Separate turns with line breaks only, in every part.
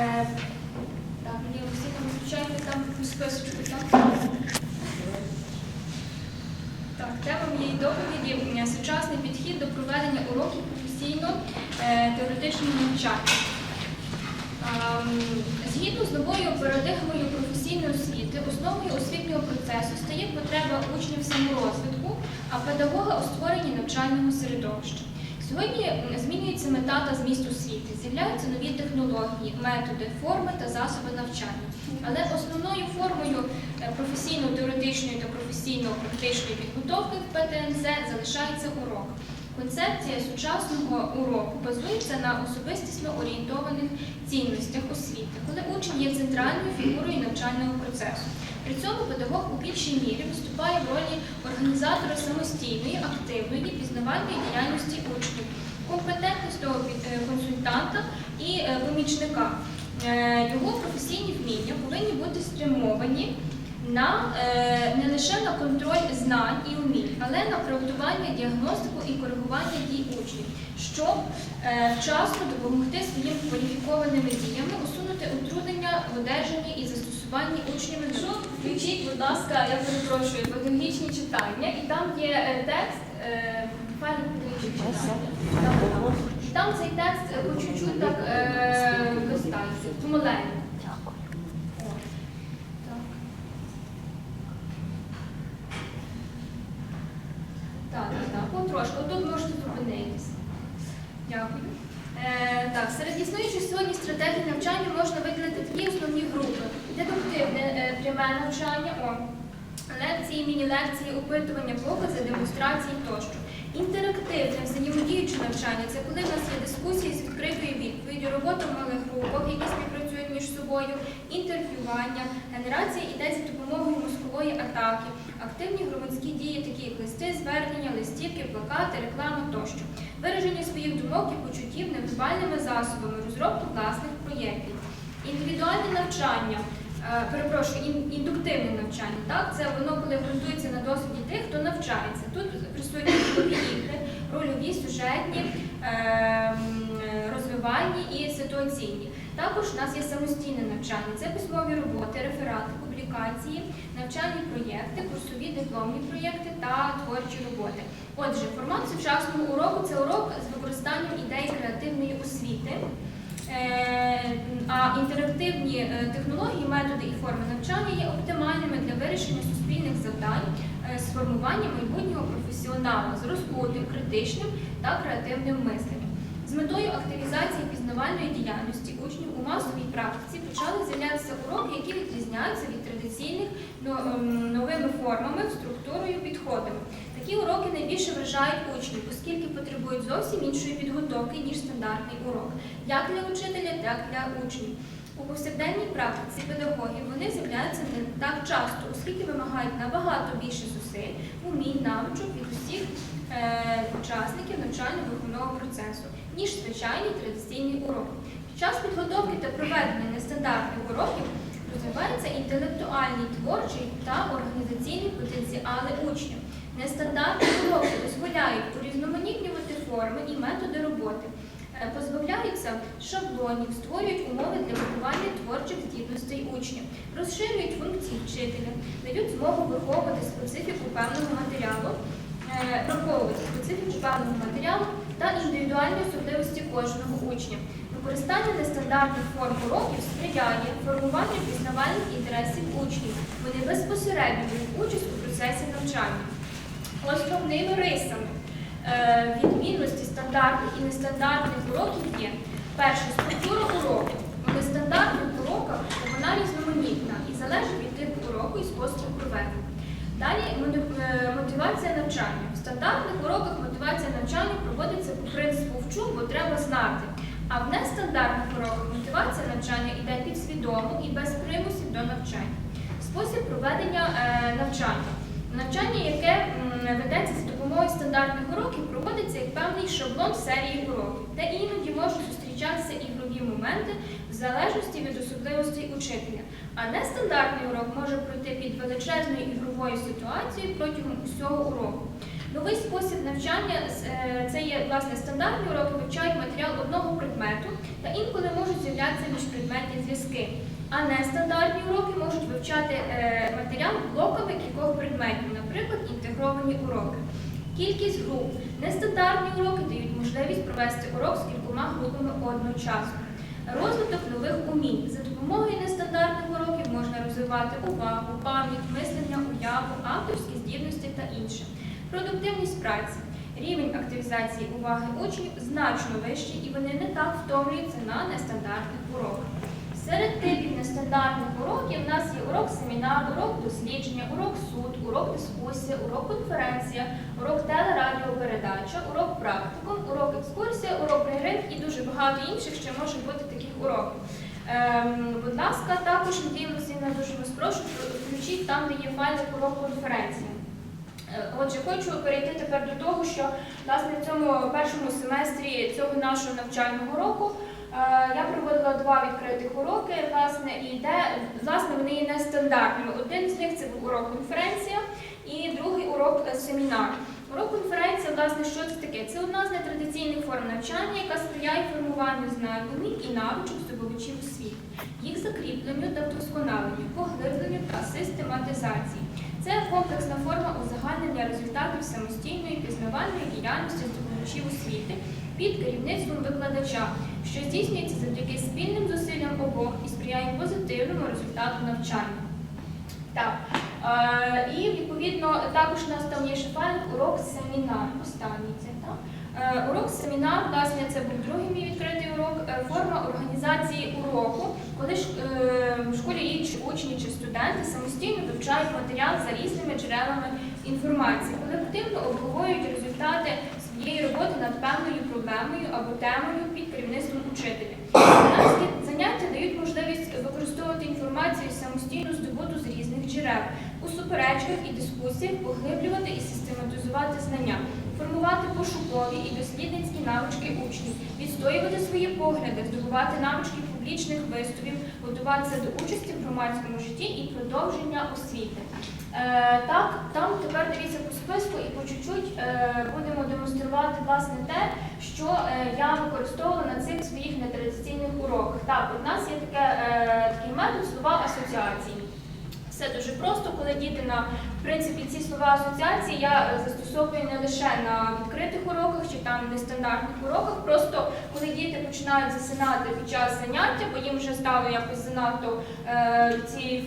Е, Так, мені всі там включайте там у списочку. Так, так тема моєї доповіді е, сучасний підхід до проведення уроків професійно-теоретичного навчання. Ем, Згідно з новою парадигмою професійної освіти, основою освітнього процесу стає потреба учнів саморозвитку, а педагога у створенні навчального середовища. Сьогодні змінюється мета та зміст освіти, з'являються нові технології, методи, форми та засоби навчання. Але основною формою е, професійно-теоретичної та професійно-практичної підготовки в ПТНЗ залишається урок. Концепція сучасного уроку базується на особистісно орієнтованих цінностях освіти, коли учень є центральною фігурою навчального процесу. При цьому педагог у більшій мірі виступає в ролі організатора самостійної, активної, пізнавальної діяльності учнів, компетентності е, консультанта і е, помічника. Е, Його професійні вміння повинні бути спрямовані на не лише на контроль знань і умінь, але на проектування, діагностику і коригування дій учнів, щоб вчасно допомогти своїм кваліфікованими діями усунути утруднення в одержанні і застосуванні учнями. Що включіть, будь ласка, я перепрошую, педагогічні читання, і там є е, текст. Е, педагогічні читання. Там, цей текст е, по чуть-чуть так е, листається, помаленьку. Так. Так, потрошку. Тут можете зупинитися. Дякую. Е, так, серед існуючих сьогодні стратегій навчання можна е, навчання, лекції, міні-лекції, опитування, покази, демонстрації тощо. Інтерактивне взаємодіюче навчання це коли в нас є дискусії з відкритою відповіддю, робота в малих групах, які співпрацюють між собою, інтерв'ювання, генерація ідей за допомогою мозкової атаки, активні громадські дії, такі як листи, звернення, листівки, плакати, реклама тощо, вираження своїх думок і почуттів невербальними засобами, розробка власних проєктів, індивідуальне навчання. Е, Перепрошую, ін- індуктивне навчання. Так, це воно коли ґрунтується на досвіді тих, хто навчається. Тут присутні ігри, рольові, сюжетні, ем, розвивальні і ситуаційні. Також у нас є самостійне навчання. Це письмові роботи, реферати, публікації, навчальні проєкти, курсові дипломні проєкти та творчі роботи. Отже, формат сучасного уроку це урок з використанням ідей креативної освіти. Е, А інтерактивні е, технології, методи і форми навчання є оптимальними для вирішення суспільних завдань е, з формування майбутнього професіонала з критичним та креативним мисленням. З метою активізації пізнавальної діяльності учнів у масовій практиці почали з'являтися уроки, які відрізняються від традиційних ем, новими формами, структурою, підходами. Такі уроки найбільше вражають учнів, оскільки потребують зовсім іншої підготовки, ніж стандартний урок, як для учителя, так і для учнів. У повсякденній практиці педагогів вони з'являються не так часто, оскільки вимагають набагато більше зусиль, умінь, навичок від усіх е, учасників навчально-виховного процесу, ніж звичайний традиційний урок. Під час підготовки та проведення нестандартних уроків розвиваються інтелектуальні, творчі та організаційні потенціали учнів. Нестандартні уроки дозволяють урізноманітнювати форми і методи роботи, е, позбавляються шаблонів, створюють умови для виховання творчих здібностей учнів, розширюють функції вчителя, дають змогу виховувати специфіку певного матеріалу, е, враховувати специфіку певного матеріалу та індивідуальні особливості кожного учня. Використання нестандартних форм уроків сприяє формуванню пізнавальних інтересів учнів. Вони безпосередньо беруть участь у процесі навчання. Основними рисами е, відмінності стандартних і нестандартних уроків є перше структура уроку. У нестандартних уроках вона різноманітна і залежить від типу уроку і способу проведення. Далі е, мотивація навчання. В стандартних уроках мотивація навчання проводиться по принципу вчу, бо треба знати. А в нестандартних уроках мотивація навчання йде підсвідомо і без примусів до навчання. Спосіб проведення е, навчання. Навчання, яке ведеться за допомогою стандартних уроків, проводиться як певний шаблон серії уроків, де іноді можуть зустрічатися ігрові моменти в залежності від особливостей учителя. А нестандартний урок може пройти під величезною ігровою ситуацією протягом усього уроку. Новий спосіб навчання е, це є власне стандартні уроки, вивчають матеріал одного предмету та інколи можуть з'являтися міжпредметні зв'язки. А нестандартні уроки можуть вивчати е, матеріал блоками кількох предметів, наприклад, інтегровані уроки. Кількість груп. Нестандартні уроки дають можливість провести урок з кількома групами одночасно. Розвиток нових умінь. За допомогою нестандартних уроків можна розвивати увагу, пам'ять, мислення, уяву, авторські здібності та інше. Продуктивність праці. Рівень активізації уваги учнів значно вищий і вони не так втомлюються на нестандартних уроках. Серед типів нестандартних уроків у нас є урок семінар, урок дослідження, урок суд, урок дискусія, урок конференція, урок телерадіопередача, урок практикум, урок екскурсія, урок гри і дуже багато інших ще може бути таких уроків. Ем, будь ласка, також Надія Васильівна дуже вас прошу, включіть там, де є файли урок конференції. Е, Отже, хочу перейти тепер до того, що власне в цьому першому семестрі цього нашого навчального року я проводила два відкритих уроки, власне, і де власне вони є нестандартними. Один з них це був урок конференція, і другий урок е, семінар. Урок конференція, власне, що це таке? Це одна з нетрадиційних форм навчання, яка сприяє формуванню знань, умінь і навичок здобувачів освіти, їх закріпленню та вдосконаленню, поглибленню та систематизації. Це комплексна форма узагальнення результатів самостійної пізнавальної діяльності здобувачів освіти під керівництвом викладача, що здійснюється завдяки спільним зусиллям обох і сприяє позитивному результату навчання. Так. Е, і відповідно також у нас там є ще урок семінар. Останній це так. Е, урок семінар, власне, це був другий мій відкритий урок, е, форма організації уроку, коли ж е, школярі чи учні чи студенти самостійно вивчають матеріал за різними джерелами інформації, колективно обговорюють результати своєї роботи над певною проблемою або темою під керівництвом учителя. Наразі заняття дають можливість використовувати інформацію самостійно здобуту з різних джерел, у суперечках і дискусіях поглиблювати і систематизувати знання, формувати пошукові і дослідницькі навички учнів, відстоювати свої погляди, здобувати навички публічних виступів, готуватися до участі в громадському житті і продовження освіти. Е, так, там тепер дивіться по списку і по чуть-чуть е, будемо демонструвати власне те, що е, я використовувала на цих своїх нетрадиційних уроках. Так, у нас є таке, е, такий метод слова асоціації. Все дуже просто, коли діти на в принципі ці слова асоціації я е, застосовую не лише на відкритих уроках чи там нестандартних уроках. Просто коли діти починають засинати під час заняття, бо їм вже стало якось занадто е, ці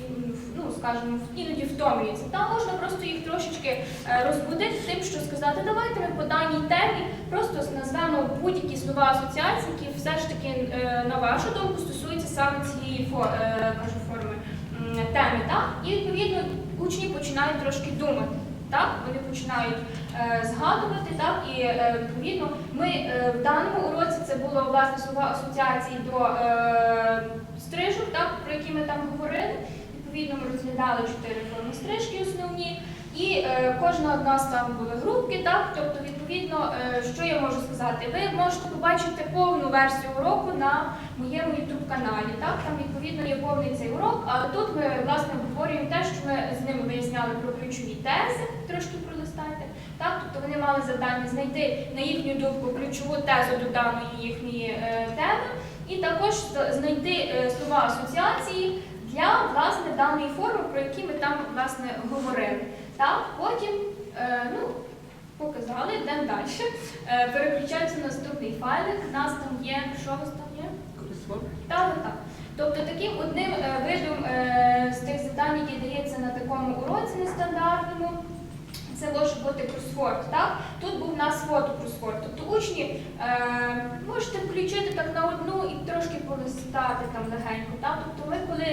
ну скажімо, іноді втомлюються. Там можна просто їх трошечки е, розбудити тим, що сказати, давайте ми по даній темі просто назвемо будь-які слова асоціації, які все ж таки, е, на вашу думку, стосуються саме цієї фо- е, кажу, теми. Так? І відповідно учні починають трошки думати. Так, вони починають е, згадувати, так, і е, відповідно ми е, в даному уроці це було власне слова асоціації до е, стрижок, так, про які ми там говорили. Відповідно, ми розглядали чотири форми стрижки основні, і е, кожна одна з там були групки, так, тобто, відповідно, е, що я можу сказати? Ви можете побачити повну версію уроку на моєму YouTube каналі. Так, там відповідно є повний цей урок, але тут ми власне обговорюємо те, що ми з ними виясняли про ключові тези, трошки пролистайте. Так, тобто вони мали завдання знайти на їхню думку ключову тезу до даної їхньої е, теми, і також знайти е, слова асоціації для власне даної форми, про які ми там власне говорили. Так, потім е, ну, показали, йдемо далі. Е, переключаємося на наступний файлик. У нас там є, що у вас там є? Так, так. Тобто таким одним е, видом е, з тих завдань, які дається на такому уроці нестандартному, це може бути кросворд. Так? Тут був у нас фото-кросворд. Тобто учні е, можете включити так на одну і трошки полистати там легенько. Так? Тобто ми коли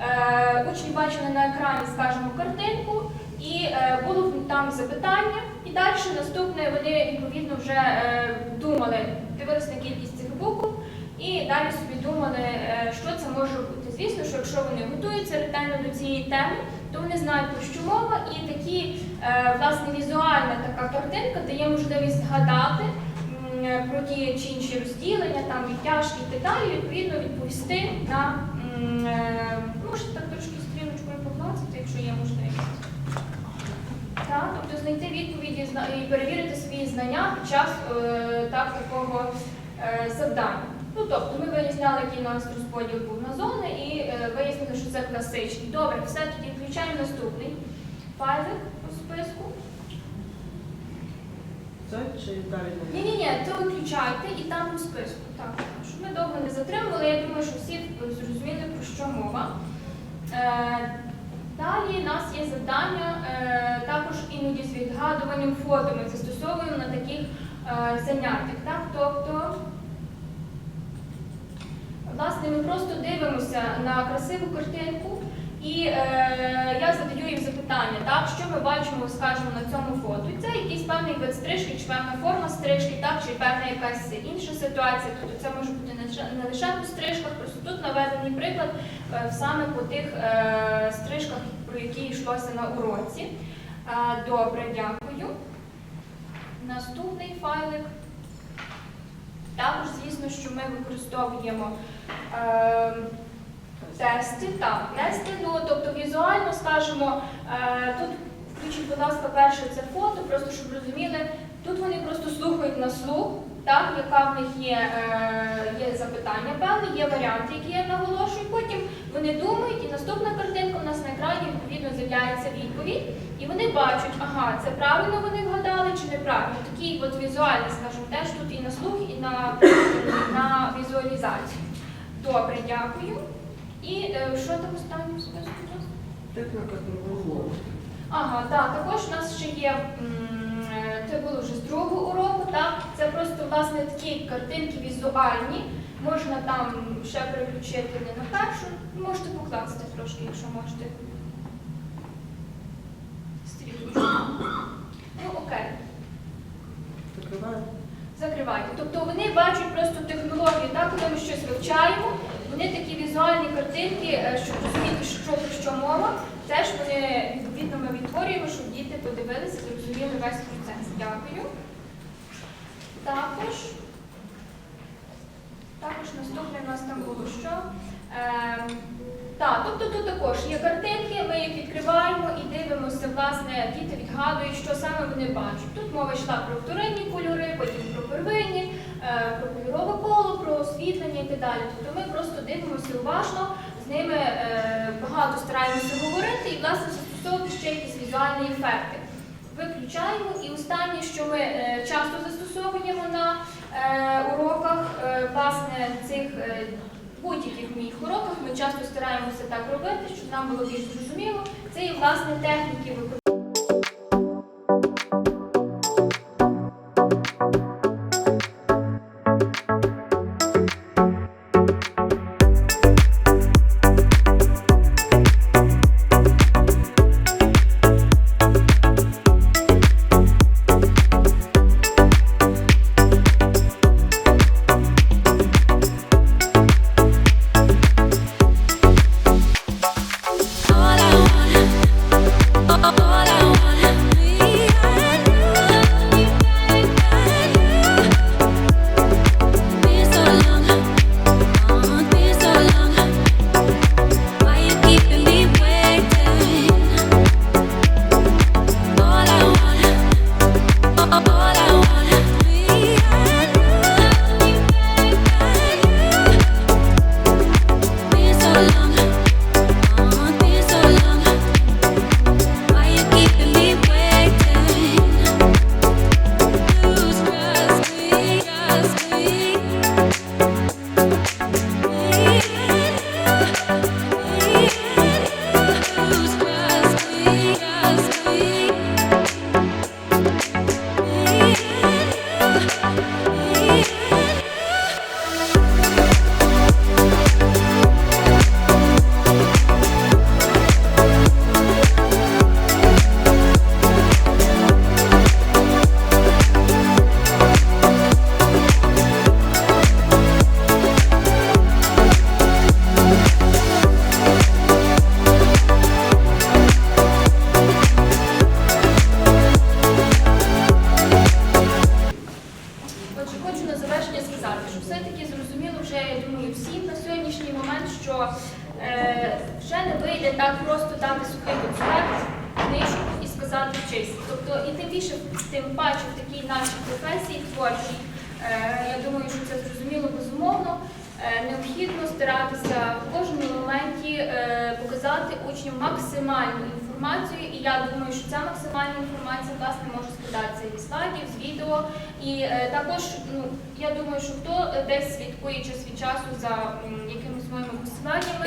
е, учні бачили на екрані, скажімо, картинку, і е, було там запитання, і далі наступне вони відповідно вже е, думали, дивилися на кількість цих букв. І далі собі думали, е, що це може бути. Звісно, що якщо вони готуються ретельно до цієї теми, то вони знають про що мова, і такі власне візуальна така картинка дає можливість згадати про ті чи інші розділення, там відтяжки і так далі, відповідно відповісти на м, е, можете так трошки стрілочкою покласти, якщо є можливість. Знайти відповіді і перевірити свої знання під час е, так, такого е, завдання. Ну тобто ми виясняли, який у нас розподіл був на зони і е, вияснили, що це класичний. Добре, все тоді включаємо наступний файлик у списку.
Це чи далі?
Ні, ні, ні, то виключайте і там у списку. Так, щоб ми довго не затримували, я думаю, що всі зрозуміли, про що мова. Далі у нас є завдання з відгадуванням фото. Ми застосовуємо на таких е, заняттях. Так? Тобто, власне, ми просто дивимося на красиву картинку. І е, я задаю їм запитання, так, що ми бачимо, скажімо, на цьому фото. І це якийсь певний вид стрижки, чи певна форма стрижки, так, чи певна якась інша ситуація. Тобто це може бути не лише по стрижках, просто тут наведений приклад е, саме по тих е, стрижках, про які йшлося на уроці. Е, добре, дякую. Наступний файлик. Також, звісно, що ми використовуємо. Е, Тести, так, тести, ну тобто візуально скажімо, е, тут включіть, будь ласка, перше це фото, просто щоб розуміли, тут вони просто слухають на слух, так, яка в них є, е, є запитання певне, є варіанти, які я наголошую. Потім вони думають, і наступна картинка у нас на екрані відповідно з'являється відповідь, і вони бачать, ага, це правильно вони вгадали чи неправильно. Такий от візуальний, скажімо, теж тут і на слух, і на, на візуалізацію. Добре, дякую. І е, що там останнє списку?
Техніка торгового.
Ага, так, також у нас ще є, м, це було вже з другого уроку, так? Це просто, власне, такі картинки візуальні. Можна там ще переключити не на першу, можете покласти трошки, якщо можете. Стрілочку. Ну, окей.
Закриваємо.
Закривайте. Тобто вони бачать просто технологію, так, коли ми щось вивчаємо, вони такі візуальні картинки, е, щоб розуміти, що про що мова, теж вони відповідно ми відтворюємо, щоб діти подивилися, зрозуміли весь процес. Дякую. Також, також наступне в нас там було що. Е, так, тобто тут також є картинки, ми їх відкриваємо і дивимося, власне, діти відгадують, що саме вони бачать. Тут мова йшла про вторинні кольори, потім про первинні, е, про кольорове коло, про освітлення і так далі. Тобто ми просто дивимося уважно, з ними е, багато стараємося говорити і, власне, застосовувати ще якісь візуальні ефекти. Виключаємо і останнє, що ми е, часто застосовуємо на е, уроках, е, власне, цих будь-яких моїх уроках ми часто стараємося так робити, щоб нам було більш зрозуміло. Це і власне техніки використання. Показати учням максимальну інформацію, і я думаю, що ця максимальна інформація власне може складатися із слайдів, з відео. І е, також, ну я думаю, що хто десь слідкує час від часу за якимись моїми посиланнями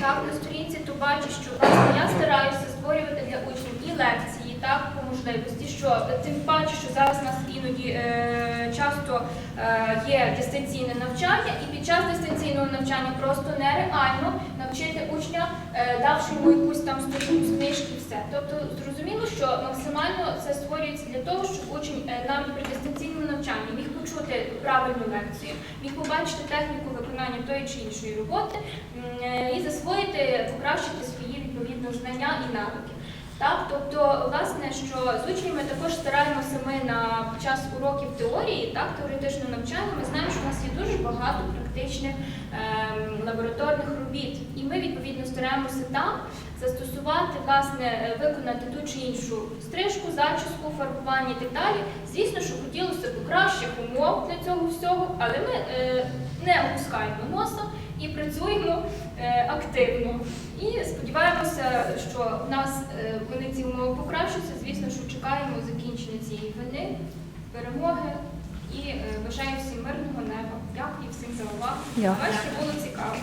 так на сторінці, то бачить, що власне я стараюся створювати для учнів і лекції, так по можливості, що тим паче, що зараз у нас іноді е, часто е, є дистанційне навчання, і під час дистанційного навчання просто нереально навчити учня, е, давши йому якусь там сторінку з книжки, все. Тобто зрозуміло, що максимально це створюється для того, щоб учень нам навіть при дистанційному навчанні міг почути правильну лекцію, міг побачити техніку виконання тої чи іншої роботи е, і засвоїти, покращити свої відповідно знання і навики. Так, тобто, власне, що з учнями також стараємося ми на час уроків теорії, так, теоретичного навчання, ми знаємо, що у нас є дуже багато практичних ем, лабораторних робіт. І ми відповідно стараємося там застосувати, власне, е, виконати ту чи іншу стрижку, зачіску, фарбування і так далі. Звісно, що хотілося б кращих умов для цього всього, але ми е, не опускаємо носа і працюємо е, активно. І сподіваємося, що в нас е, вони ці умови покращаться. Звісно, що чекаємо закінчення цієї війни, перемоги і е, бажаю всім мирного неба. Дякую всім за увагу.
Дякую.
Бачите, було цікаво.